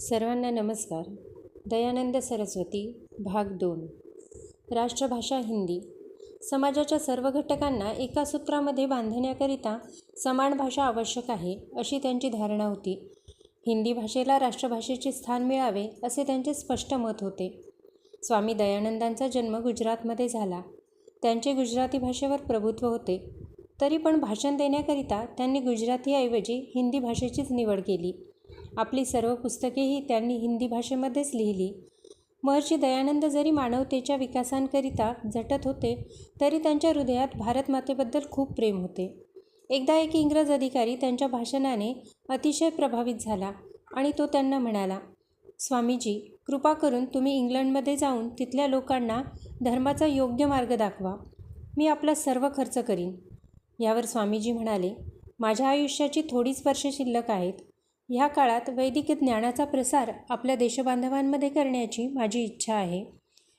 सर्वांना नमस्कार. दयानंद सरस्वती भाग दोन. राष्ट्रभाषा हिंदी. समाजाच्या सर्व घटकांना एका सूत्रामध्ये बांधण्याकरिता समान भाषा आवश्यक आहे अशी त्यांची धारणा होती. हिंदी भाषेला राष्ट्रभाषेचे स्थान मिळावे असे त्यांचे स्पष्ट मत होते. स्वामी दयानंदांचा जन्म गुजरातमध्ये झाला. त्यांचे गुजराती भाषेवर प्रभुत्व होते. तरी पण भाषण देण्याकरिता त्यांनी गुजरातीऐवजी हिंदी भाषेचीच निवड केली. आपली सर्व पुस्तकेही त्यांनी हिंदी भाषेमध्येच लिहिली. महर्षी दयानंद जरी मानवतेच्या विकासांकरिता झटत होते तरी त्यांच्या हृदयात भारतमातेबद्दल खूप प्रेम होते. एकदा एक इंग्रज अधिकारी त्यांच्या भाषणाने अतिशय प्रभावित झाला आणि तो त्यांना म्हणाला स्वामीजी कृपा करून तुम्ही इंग्लंडमध्ये जाऊन तिथल्या लोकांना धर्माचा योग्य मार्ग दाखवा. मी आपला सर्व खर्च करीन. यावर स्वामीजी म्हणाले माझ्या आयुष्याची थोडीच वर्षे शिल्लक आहेत. ह्या काळात वैदिक ज्ञानाचा प्रसार आपल्या देशबांधवांमध्ये करण्याची माझी इच्छा आहे.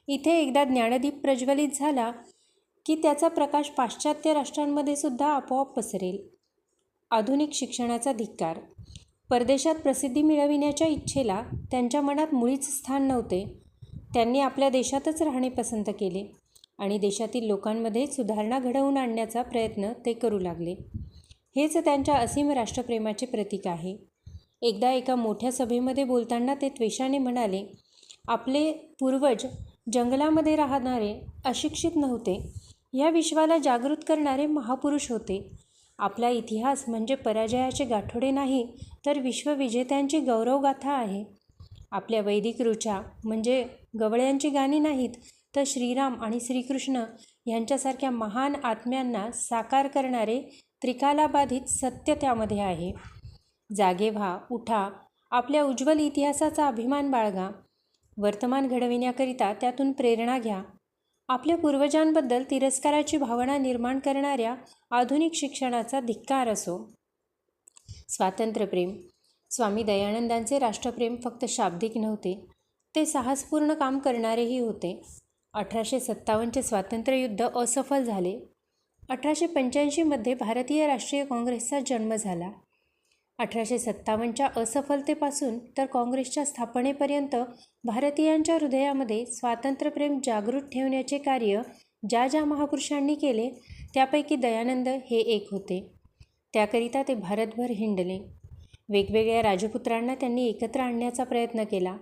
इथे एकदा ज्ञानदीप प्रज्वलित झाला की त्याचा प्रकाश पाश्चात्य राष्ट्रांमध्ये सुद्धा आपोआप पसरेल. आधुनिक शिक्षणाचा धिक्कार. परदेशात प्रसिद्धी मिळविण्याच्या इच्छेला त्यांच्या मनात मुळीच स्थान नव्हते. त्यांनी आपल्या देशातच राहणे पसंत केले आणि देशातील लोकांमध्ये सुधारणा घडवून आणण्याचा प्रयत्न ते करू लागले. हेच त्यांच्या असीम राष्ट्रप्रेमाचे प्रतीक आहे. एकदा एका मोठ्या सभेमध्ये बोलताना ते त्वेषाने म्हणाले आपले पूर्वज जंगलामध्ये राहणारे अशिक्षित नव्हते. या विश्वाला जागृत करणारे महापुरुष होते. आपला इतिहास म्हणजे पराजयाचे गाठोडे नाही तर विश्वविजेत्यांची गौरवगाथा आहे. आपल्या वैदिक ऋचा म्हणजे गवळ्यांची गाणी नाहीत तर श्रीराम आणि श्रीकृष्ण यांच्यासारख्या महान आत्म्यांना साकार करणारे त्रिकालाबाधित सत्य त्यामध्ये आहे. जागे व्हा उठा. आपल्या उज्ज्वल इतिहासाचा अभिमान बाळगा. वर्तमान घडविण्याकरिता त्यातून प्रेरणा घ्या. आपल्या पूर्वजांबद्दल तिरस्काराची भावना निर्माण करणाऱ्या आधुनिक शिक्षणाचा धिक्कार असो. स्वातंत्र्यप्रेम. स्वामी दयानंदांचे राष्ट्रप्रेम फक्त शाब्दिक नव्हते ते साहसपूर्ण काम करणारेही होते. अठराशे सत्तावन्नचे स्वातंत्र्ययुद्ध असफल झाले. अठराशे पंच्याऐंशीमध्ये भारतीय राष्ट्रीय काँग्रेसचा जन्म झाला. अठराशे सत्तावन्नच्या असफलतेपासून तर काँग्रेसच्या स्थापनेपर्यंत भारतीयांच्या हृदयामध्ये स्वातंत्र्यप्रेम जागृत ठेवण्याचे कार्य ज्या ज्या महापुरुषांनी केले त्यापैकी दयानंद हे एक होते. त्याकरिता ते भारतभर हिंडले. वेगवेगळ्या राजपुत्रांना त्यांनी एकत्र आणण्याचा प्रयत्न केला.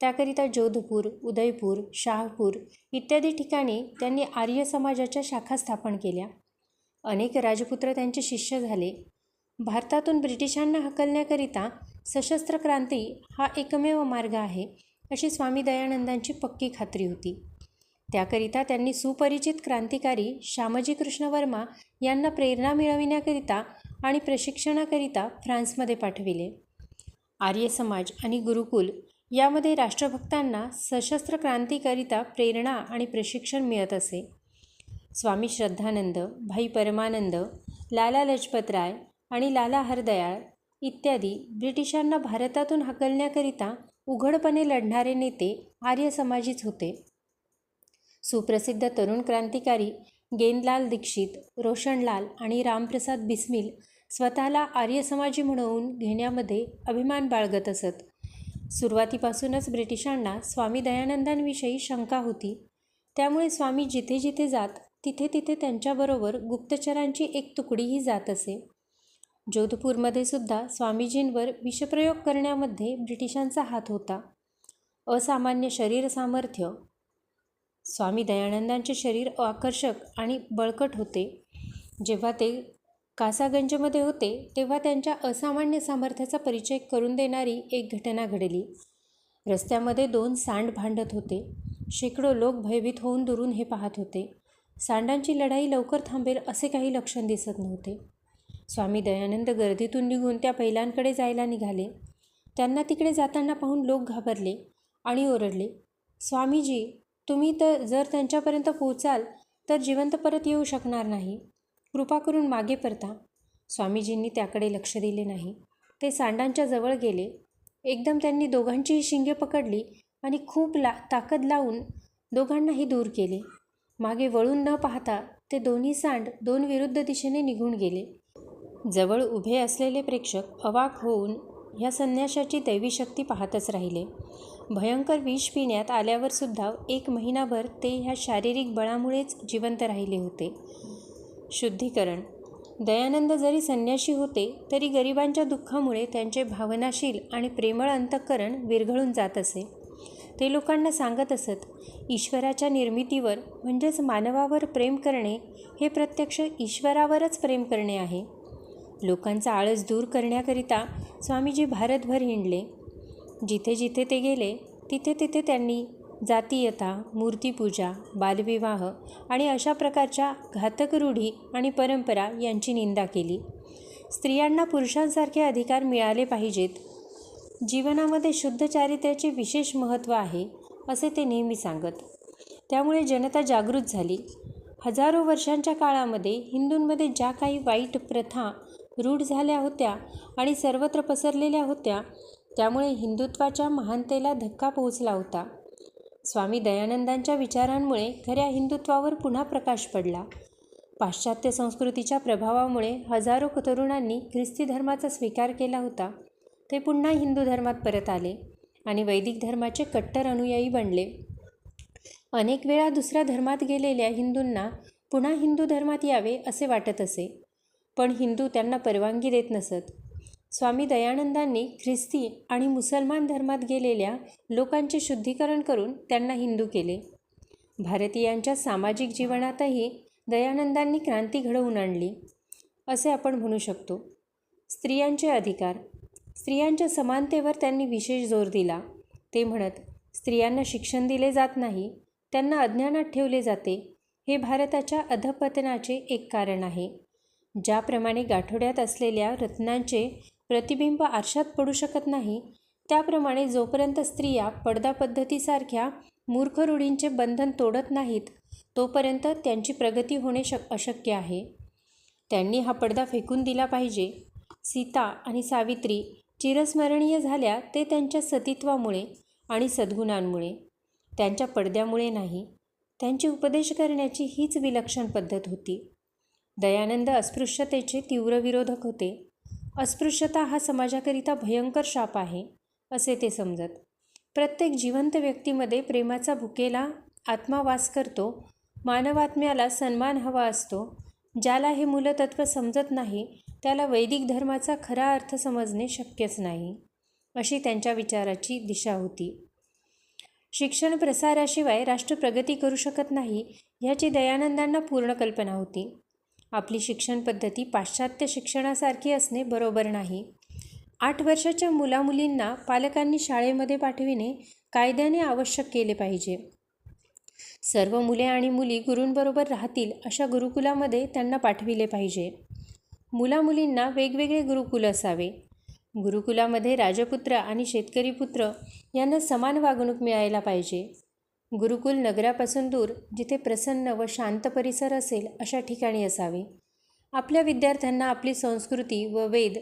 त्याकरिता जोधपूर उदयपूर शाहपूर इत्यादी ठिकाणी त्यांनी आर्य समाजाच्या शाखा स्थापन केल्या. अनेक राजपुत्र त्यांचे शिष्य झाले. भारतातून ब्रिटिशांना हकलण्याकरिता सशस्त्र क्रांती हा एकमेव मार्ग आहे अशी स्वामी दयानंदांची पक्की खात्री होती. त्याकरिता त्यांनी सुपरिचित क्रांतिकारी श्यामजी कृष्ण वर्मा यांना प्रेरणा मिळविण्याकरिता आणि प्रशिक्षणाकरिता फ्रान्समध्ये पाठविले. आर्य समाज आणि गुरुकुल यामध्ये राष्ट्रभक्तांना सशस्त्र क्रांतीकरिता प्रेरणा आणि प्रशिक्षण मिळत असे. स्वामी श्रद्धानंद भाई परमानंद लाला लजपतराय आणि लाला हरदयाळ इत्यादी ब्रिटिशांना भारतातून हकलण्याकरिता उघडपणे लढणारे नेते आर्य समाजीच होते. सुप्रसिद्ध तरुण क्रांतिकारी गेंदलाल दीक्षित रोशनलाल आणि रामप्रसाद बिस्मिल स्वतःला आर्य समाजी म्हणवून घेण्यामध्ये अभिमान बाळगत असत. सुरुवातीपासूनच ब्रिटिशांना स्वामी दयानंदांविषयी शंका होती. त्यामुळे स्वामी जिथे जिथे जात तिथे तिथे त्यांच्याबरोबर गुप्तचरांची एक तुकडीही जात असे. जोधपूरमध्ये सुद्धा स्वामीजींवर विषप्रयोग करण्यामध्ये ब्रिटिशांचा हात होता. असामान्य शरीर सामर्थ्य स्वामी दयानंदांचे शरीर आकर्षक आणि बळकट होते. जेव्हा ते कासागंजमध्ये होते तेव्हा त्यांच्या असामान्य सामर्थ्याचा परिचय करून देणारी एक घटना घडली. रस्त्यामध्ये दोन सांड भांडत होते. शेकडो लोक भयभीत होऊन दुरून हे पाहत होते. सांडांची लढाई लवकर थांबेल असे काही लक्षण दिसत नव्हते. स्वामी दयानंद गर्दीतून निघून त्या बैलांकडे जायला निघाले. त्यांना तिकडे जाताना पाहून लोक घाबरले आणि ओरडले स्वामीजी तुम्ही तर जर त्यांच्यापर्यंत पोहोचाल तर जिवंत परत येऊ शकणार नाही. कृपा करून मागे परता. स्वामीजींनी त्याकडे लक्ष दिले नाही. ते सांडांच्या जवळ गेले. एकदम त्यांनी दोघांचीही शिंगे पकडली आणि खूप ला ताकद लावून दोघांनाही दूर केले. मागे वळून न पाहता ते दोन्ही सांड दोन विरुद्ध दिशेने निघून गेले. जवळ उभे असलेले प्रेक्षक अवाक होऊन ह्या संन्याशाची दैवी शक्ती पाहतच राहिले. भयंकर विष पिण्यात आल्यावरसुद्धा एक महिनाभर ते ह्या शारीरिक बळामुळेच जिवंत राहिले होते. शुद्धीकरण. दयानंद जरी संन्याशी होते तरी गरिबांच्या दुःखामुळे त्यांचे भावनाशील आणि प्रेमळ अंतःकरण विरघळून जात असे. ते लोकांना सांगत असत ईश्वराच्या निर्मितीवर म्हणजेच मानवावर प्रेम करणे हे प्रत्यक्ष ईश्वरावरच प्रेम करणे आहे. लोकांचा आळस दूर करण्याकरिता स्वामीजी भारतभर हिंडले. जिथे जिथे ते गेले तिथे तिथे त्यांनी जातीयता मूर्तीपूजा बालविवाह आणि अशा प्रकारच्या घातक रूढी आणि परंपरा यांची निंदा केली. स्त्रियांना पुरुषांसारखे अधिकार मिळाले पाहिजेत. जीवनामध्ये शुद्ध चारित्र्याचे विशेष महत्त्व आहे असे ते नेहमी सांगत. त्यामुळे जनता जागृत झाली. हजारो वर्षांच्या काळामध्ये हिंदूंमध्ये ज्या काही वाईट प्रथा रूढ झाल्या होत्या आणि सर्वत्र पसरलेल्या होत्या त्यामुळे हिंदुत्वाच्या महानतेला धक्का पोहोचला होता. स्वामी दयानंदांच्या विचारांमुळे खऱ्या हिंदुत्वावर पुन्हा प्रकाश पडला. पाश्चात्य संस्कृतीच्या प्रभावामुळे हजारो तरुणांनी ख्रिस्ती धर्माचा स्वीकार केला होता. ते पुन्हा हिंदू धर्मात परत आले आणि वैदिक धर्माचे कट्टर अनुयायी बनले. अनेक वेळा दुसऱ्या धर्मात गेलेल्या हिंदूंना पुन्हा हिंदू धर्मात यावे असे वाटत असे. पण हिंदू त्यांना परवानगी देत नसत. स्वामी दयानंदांनी ख्रिस्ती आणि मुसलमान धर्मात गेलेल्या लोकांचे शुद्धीकरण करून त्यांना हिंदू केले. भारतीयांच्या सामाजिक जीवनातही दयानंदांनी क्रांती घडवून आणली असे आपण म्हणू शकतो. स्त्रियांचे अधिकार. स्त्रियांच्या समानतेवर त्यांनी विशेष जोर दिला. ते म्हणत स्त्रियांना शिक्षण दिले जात नाही त्यांना अज्ञानात ठेवले जाते. हे भारताच्या अधपतनाचे एक कारण आहे. ज्याप्रमाणे गाठोड्यात असलेल्या रत्नांचे प्रतिबिंब आरशात पडू शकत नाही त्याप्रमाणे जोपर्यंत स्त्रिया पडदा पद्धतीसारख्या मूर्ख रूढींचे बंधन तोडत नाहीत तोपर्यंत त्यांची प्रगती होणे शक अशक्य आहे. त्यांनी हा पडदा फेकून दिला पाहिजे. सीता आणि सावित्री चिरस्मरणीय झाल्या ते त्यांच्या सतीत्वामुळे आणि सद्गुणांमुळे. त्यांच्या पडद्यामुळे नाही त्यांचे उपदेश करण्याची हीच विलक्षण पद्धत होती. दयानंद अस्पृश्यतेचे तीव्र विरोधक होते. अस्पृश्यता हा समाजाकरिता भयंकर शाप आहे असे ते समजत. प्रत्येक जिवंत व्यक्तीमध्ये प्रेमाचा भुकेला आत्मा वास करतो. मानवात्म्याला सन्मान हवा असतो. ज्याला हे मूलतत्व समजत नाही त्याला वैदिक धर्माचा खरा अर्थ समजणे शक्यच नाही अशी त्यांच्या विचाराची दिशा होती. शिक्षण प्रसाराशिवाय राष्ट्र प्रगती करू शकत नाही ह्याची दयानंदांना पूर्ण कल्पना होती. आपली शिक्षण पद्धती पाश्चात्य शिक्षणासारखी असणे बरोबर नाही. आठ वर्षाच्या मुलामुलींना पालकांनी शाळेमध्ये पाठविणे कायद्याने आवश्यक केले पाहिजे. सर्व मुले आणि मुली गुरूंबरोबर राहतील अशा गुरुकुलामध्ये त्यांना पाठविले पाहिजे. मुलामुलींना वेगवेगळे गुरुकुल असावे. गुरुकुलामध्ये राजपुत्र आणि शेतकरी पुत्र यांना समान वागणूक मिळायला पाहिजे. गुरुकुल नगरापासून दूर जिथे प्रसन्न व शांत परिसर असेल अशा ठिकाणी असावे. आपल्या विद्यार्थ्यांना आपली संस्कृती व वेद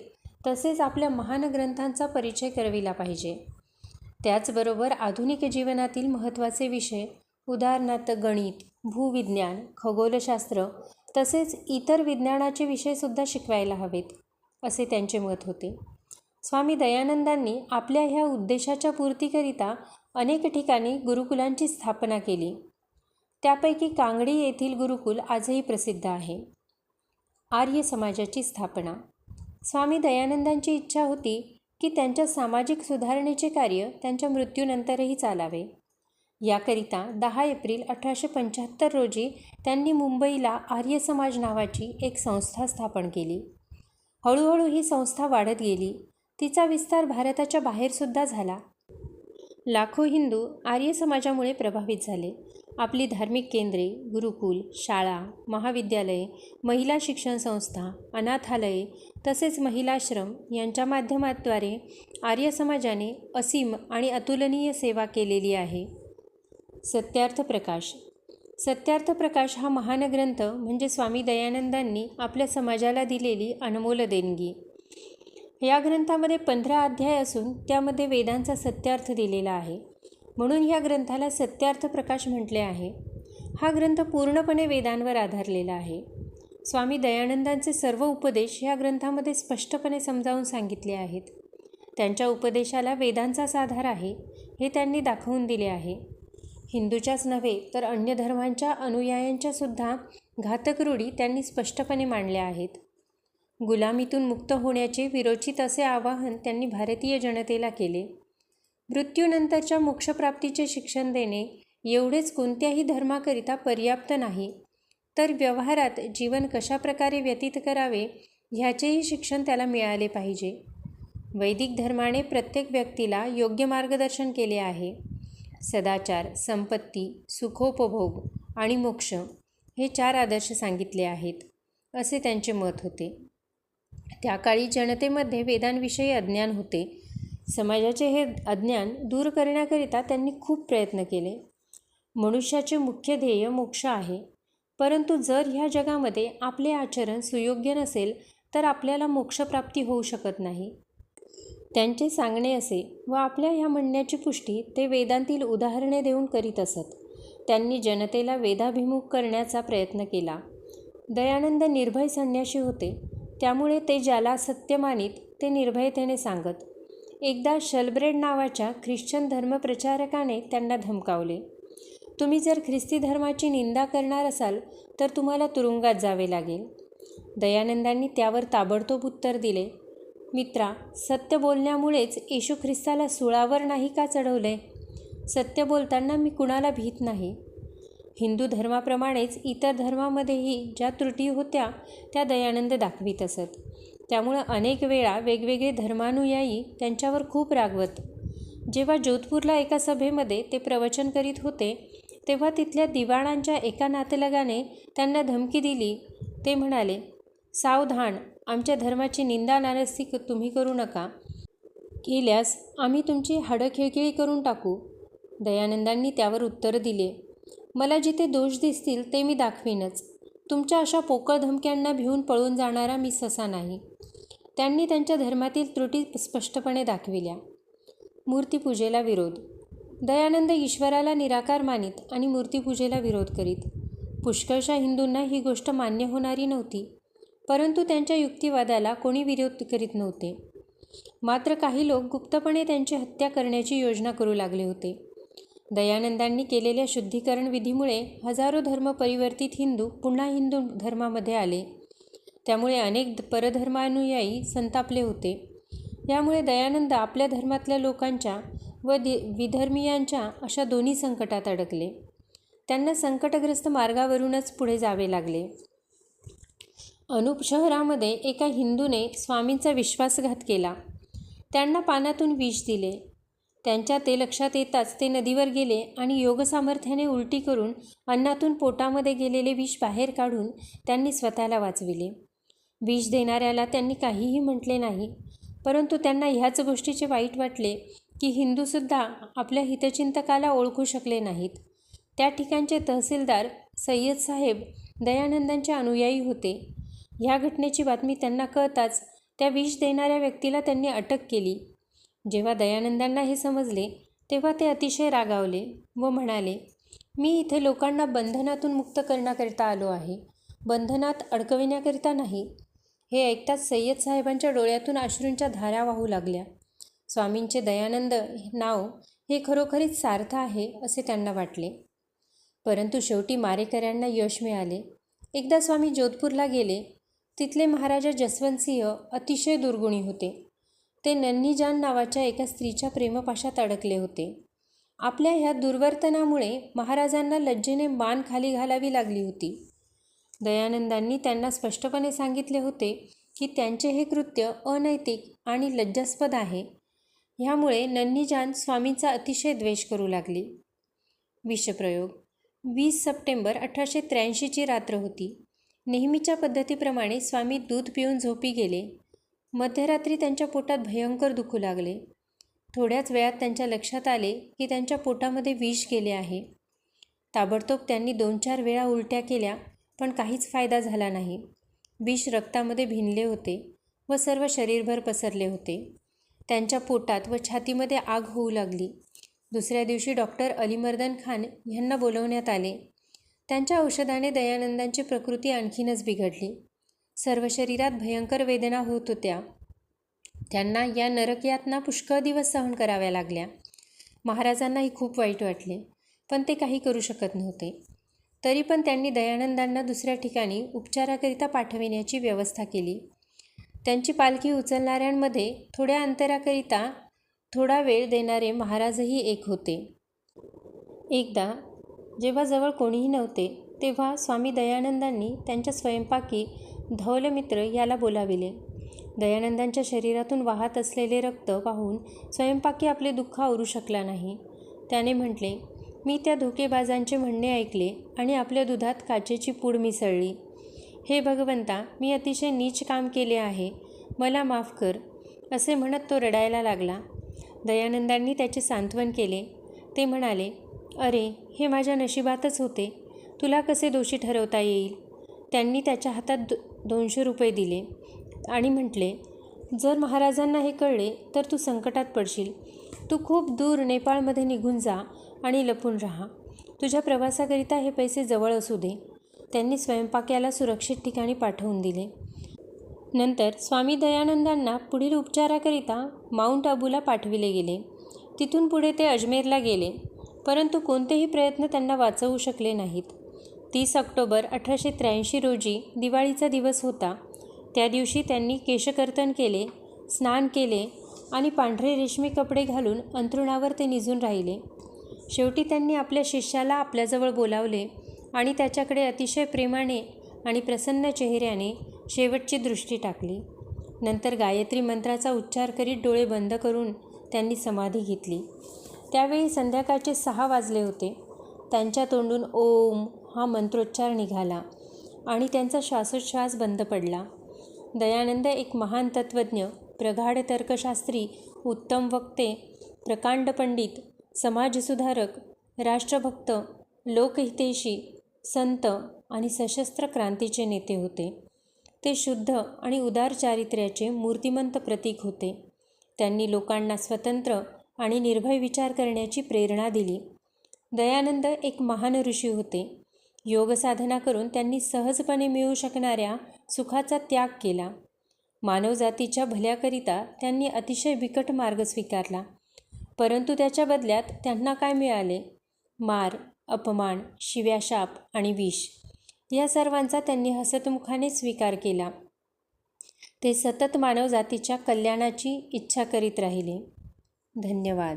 तसेच आपल्या महान ग्रंथांचा परिचय करविला पाहिजे. त्याचबरोबर आधुनिक जीवनातील महत्त्वाचे विषय उदाहरणार्थ गणित भूविज्ञान खगोलशास्त्र तसेच इतर विज्ञानाचे विषयसुद्धा शिकवायला हवेत असे त्यांचे मत होते. स्वामी दयानंदांनी आपल्या ह्या उद्देशाच्या पूर्तीकरिता अनेक ठिकाणी गुरुकुलांची स्थापना केली. त्यापैकी कांगडी येथील गुरुकुल आजही प्रसिद्ध आहे. आर्य समाजाची स्थापना. स्वामी दयानंदांची इच्छा होती की त्यांच्या सामाजिक सुधारणेचे कार्य त्यांच्या मृत्यूनंतरही चालावे. याकरिता दहा एप्रिल अठराशे पंच्याहत्तर रोजी त्यांनी मुंबईला आर्य समाज नावाची एक संस्था स्थापन केली. हळूहळू ही संस्था वाढत गेली. तिचा विस्तार भारताच्या बाहेरसुद्धा झाला. लाखो हिंदू आर्य समाजामुळे प्रभावित झाले. आपली धार्मिक केंद्रे गुरुकुल शाळा महाविद्यालये महिला शिक्षण संस्था अनाथालये तसेच महिलाश्रम यांच्या माध्यमाद्वारे आर्य समाजाने असीम आणि अतुलनीय सेवा केलेली आहे. सत्यार्थ प्रकाश. सत्यार्थ प्रकाश हा महान ग्रंथ म्हणजे स्वामी दयानंदांनी आपल्या समाजाला दिलेली अनमोल देणगी. या ग्रंथामध्ये पंधरा अध्याय असून त्यामध्ये वेदांचा सत्यार्थ दिलेला आहे. म्हणून या ग्रंथाला सत्यार्थ प्रकाश म्हटले आहे. हा ग्रंथ पूर्णपणे वेदांवर आधारलेला आहे. स्वामी दयानंदांचे सर्व उपदेश ह्या ग्रंथामध्ये स्पष्टपणे समजावून सांगितले आहेत. त्यांच्या उपदेशाला वेदांचाच आधार आहे हे त्यांनी दाखवून दिले आहे. हिंदूच्याच नव्हे तर अन्य धर्मांच्या अनुयायांच्यासुद्धा घातक रूढी त्यांनी स्पष्टपणे मांडल्या आहेत. गुलामीतून मुक्त होण्याचे विरोचित असे आवाहन त्यांनी भारतीय जनतेला केले. मृत्यूनंतरच्या मोक्षप्राप्तीचे शिक्षण देणे एवढेच कोणत्याही धर्माकरिता पर्याप्त नाही. तर व्यवहारात जीवन कशाप्रकारे व्यतीत करावे ह्याचेही शिक्षण त्याला मिळाले पाहिजे. वैदिक धर्माने प्रत्येक व्यक्तीला योग्य मार्गदर्शन केले आहे. सदाचार संपत्ती सुखोपभोग आणि मोक्ष हे चार आदर्श सांगितले आहेत असे त्यांचे मत होते. त्या काळी जनतेमध्ये वेदांविषयी अज्ञान होते. समाजाचे हे अज्ञान दूर करण्याकरिता त्यांनी खूप प्रयत्न केले. मनुष्याचे मुख्य ध्येय मोक्ष आहे. परंतु जर ह्या जगामध्ये आपले आचरण सुयोग्य नसेल तर आपल्याला मोक्षप्राप्ती होऊ शकत नाही. त्यांचे सांगणे असे व आपल्या ह्या म्हणण्याची पुष्टी ते वेदांतील उदाहरणे देऊन करीत असत. त्यांनी जनतेला वेदाभिमुख करण्याचा प्रयत्न केला. दयानंद निर्भय संन्याशी होते. त्यामुळे ते ज्याला सत्य मानित ते निर्भयतेने सांगत. एकदा शलब्रेड नावाच्या ख्रिश्चन धर्मप्रचारकाने त्यांना धमकावले. तुम्ही जर ख्रिस्ती धर्माची निंदा करणार असाल तर तुम्हाला तुरुंगात जावे लागेल. दयानंदांनी त्यावर ताबडतोब उत्तर दिले मित्रा सत्य बोलण्यामुळेच येशू ख्रिस्ताला सुळावर नाही का चढवले सत्य बोलताना मी कुणाला भीत नाही. हिंदू धर्माप्रमाणेच इतर धर्मामध्येही ज्या त्रुटी होत्या त्या दयानंद दाखवीत असत. त्यामुळं अनेक वेळा वेगवेगळे धर्मानुयायी त्यांच्यावर खूप रागवत. जेव्हा जोधपूरला एका सभेमध्ये ते प्रवचन करीत होते तेव्हा तिथल्या दिवाणांच्या एका नातलगाने त्यांना धमकी दिली. ते म्हणाले सावधान आमच्या धर्माची निंदा नारस्ती तुम्ही करू नका. केल्यास आम्ही तुमची हाडं खिळखिळी करून टाकू. दयानंदांनी त्यावर उत्तर दिले. मला जिथे दोष दिसतील ते मी दाखवीनच. तुमच्या अशा पोकळ धमक्यांना भिवून पळून जाणारा मी ससा नाही. त्यांनी त्यांच्या धर्मातील त्रुटी स्पष्टपणे दाखविल्या. मूर्तीपूजेला विरोध. दयानंद ईश्वराला निराकार मानित आणि मूर्तीपूजेला विरोध करीत. पुष्कळशा हिंदूंना ही गोष्ट मान्य होणारी नव्हती परंतु त्यांच्या युक्तिवादाला कोणी विरोध करीत नव्हते. मात्र काही लोक गुप्तपणे त्यांची हत्या करण्याची योजना करू लागले होते. दयानंदांनी केलेल्या शुद्धीकरण विधीमुळे हजारो धर्म परिवर्तित हिंदू पुन्हा हिंदू धर्मामध्ये आले. त्यामुळे अनेक परधर्मानुयायी संतापले होते. यामुळे दयानंद आपल्या धर्मातल्या लोकांच्या व दि विधर्मीयांच्या अशा दोन्ही संकटात अडकले. त्यांना संकटग्रस्त मार्गावरूनच पुढे जावे लागले. अनूप शहरामध्ये एका हिंदूने स्वामींचा विश्वासघात केला. त्यांना पानातून विष दिले. त्यांच्या ते लक्षात येताच ते नदीवर गेले आणि योगसामर्थ्याने उलटी करून अन्नातून पोटामध्ये गेलेले विष बाहेर काढून त्यांनी स्वतःला वाचविले. विष देणाऱ्याला त्यांनी काहीही म्हटले नाही परंतु त्यांना ह्याच गोष्टीचे वाईट वाटले की हिंदूसुद्धा आपल्या हितचिंतकाला ओळखू शकले नाहीत. त्या ठिकाणचे तहसीलदार सय्यद साहेब दयानंदांचे अनुयायी होते. ह्या घटनेची बातमी त्यांना कळताच त्या विष देणाऱ्या व्यक्तीला त्यांनी अटक केली. जेव्हा दयानंदांना हे समजले तेव्हा ते अतिशय रागावले व म्हणाले मी इथे लोकांना बंधनातून मुक्त करण्याकरिता आलो आहे. बंधनात अडकविण्याकरिता नाही हे ऐकताच सय्यद साहेबांच्या डोळ्यातून अश्रूंच्या धारा वाहू लागल्या. स्वामींचे दयानंद नाव हे खरोखरीच सार्थ आहे असे त्यांना वाटले. परंतु शेवटी मारेकऱ्यांना यश मिळाले. एकदा स्वामी जोधपूरला गेले. तिथले महाराजा जसवंतसिंह अतिशय दुर्गुणी होते. ते नन्हीजान नावाच्या एका स्त्रीच्या प्रेमपाशात अडकले होते. आपल्या ह्या दुर्वर्तनामुळे महाराजांना लज्जेने मान खाली घालावी लागली होती. दयानंदांनी त्यांना स्पष्टपणे सांगितले होते की त्यांचे हे कृत्य अनैतिक आणि लज्जास्पद आहे. ह्यामुळे नन्हीजान स्वामींचा अतिशय द्वेष करू लागली. विषप्रयोग. वीस सप्टेंबर अठराशे त्र्याऐंशीची रात्र होती. नेहमीच्या पद्धतीप्रमाणे स्वामी दूध पिऊन झोपी गेले. मध्यरात्री त्यांच्या पोटात भयंकर दुखू लागले. थोड्याच वेळात त्यांच्या लक्षात आले की त्यांच्या पोटामध्ये विष गेले आहे. ताबडतोब त्यांनी दोन चार वेळा उलट्या केल्या पण काहीच फायदा झाला नाही. विष रक्तामध्ये भिनले होते व सर्व शरीरभर पसरले होते. त्यांच्या पोटात व छातीमध्ये आग होऊ लागली. दुसऱ्या दिवशी डॉक्टर अलीमर्दन खान यांना बोलवण्यात आले. त्यांच्या औषधाने दयानंदांची प्रकृती आणखीनच बिघडली. सर्व शरीरात भयंकर वेदना होत होत्या. त्यांना या नरकयातना पुष्कळ दिवस सहन कराव्या लागल्या. महाराजांनाही खूप वाईट वाटले पण ते काही करू शकत नव्हते. तरी पण त्यांनी दयानंदांना दुसऱ्या ठिकाणी उपचाराकरिता पाठविण्याची व्यवस्था केली. त्यांची पालखी उचलणाऱ्यांमध्ये थोड्या अंतराकरिता थोडा वेळ देणारे महाराजही एक होते. एकदा जेव्हा जवळ कोणीही नव्हते तेव्हा स्वामी दयानंदांनी त्यांच्या स्वयंपाकी धौलमित्र याला बोलाविले. दयानंदांच्या शरीरातून वाहत असलेले रक्त पाहून स्वयंपाकी आपले दुःख आवरू शकला नाही. त्याने म्हटले मी त्या धोकेबाजांचे म्हणणे ऐकले आणि आपल्या दुधात काचेची पूड मिसळली. हे भगवंता मी अतिशय नीच काम केले आहे. मला माफ कर असे म्हणत तो रडायला लागला. दयानंदांनी त्याचे सांत्वन केले. ते म्हणाले अरे हे माझ्या नशिबातच होते. तुला कसे दोषी ठरवता येईल? त्यांनी त्याच्या हातात दोनशे रुपये दिले आणि म्हटले जर महाराजांना हे कळले तर तू संकटात पडशील. तू खूप दूर नेपाळमध्ये निघून जा आणि लपून राहा. तुझ्या प्रवासाकरिता हे पैसे जवळ असू दे. त्यांनी स्वयंपाक्याला सुरक्षित ठिकाणी पाठवून दिले. नंतर स्वामी दयानंदांना पुढील उपचाराकरिता माउंट अबूला पाठविले गेले. तिथून पुढे ते अजमेरला गेले परंतु कोणतेही प्रयत्न त्यांना वाचवू शकले नाहीत. तीस ऑक्टोबर अठराशे त्र्याऐंशी रोजी दिवाळीचा दिवस होता. त्या दिवशी त्यांनी केशकर्तन केले स्नान केले आणि पांढरे रेशमी कपडे घालून अंथरुणावर ते निजून राहिले. शेवटी त्यांनी आपल्या शिष्याला आपल्याजवळ बोलावले आणि त्याच्याकडे अतिशय प्रेमाने आणि प्रसन्न चेहऱ्याने शेवटची दृष्टी टाकली. नंतर गायत्री मंत्राचा उच्चार करीत डोळे बंद करून त्यांनी समाधी घेतली. त्यावेळी संध्याकाळचे सहा वाजले होते. त्यांच्या तोंडून ओम हा मंत्रोच्चार निघाला आणि त्यांचा श्वासोच्छ्वास बंद पडला. दयानंद एक महान तत्त्वज्ञ प्रगाढ तर्कशास्त्री उत्तम वक्ते प्रकांड पंडित समाजसुधारक राष्ट्रभक्त लोकहितेशी संत आणि सशस्त्र क्रांतीचे नेते होते. ते शुद्ध आणि उदार चारित्र्याचे मूर्तिमंत प्रतीक होते. त्यांनी लोकांना स्वतंत्र आणि निर्भय विचार करण्याची प्रेरणा दिली. दयानंद एक महान ऋषी होते. योगसाधना करून त्यांनी सहजपणे मिळू शकणाऱ्या सुखाचा त्याग केला. मानवजातीच्या भल्याकरिता त्यांनी अतिशय बिकट मार्ग स्वीकारला. परंतु त्याच्या बदल्यात त्यांना काय मिळाले? मार अपमान शिव्याशाप आणि विष या सर्वांचा त्यांनी हसतमुखाने स्वीकार केला. ते सतत मानवजातीच्या कल्याणाची इच्छा करीत राहिले. धन्यवाद.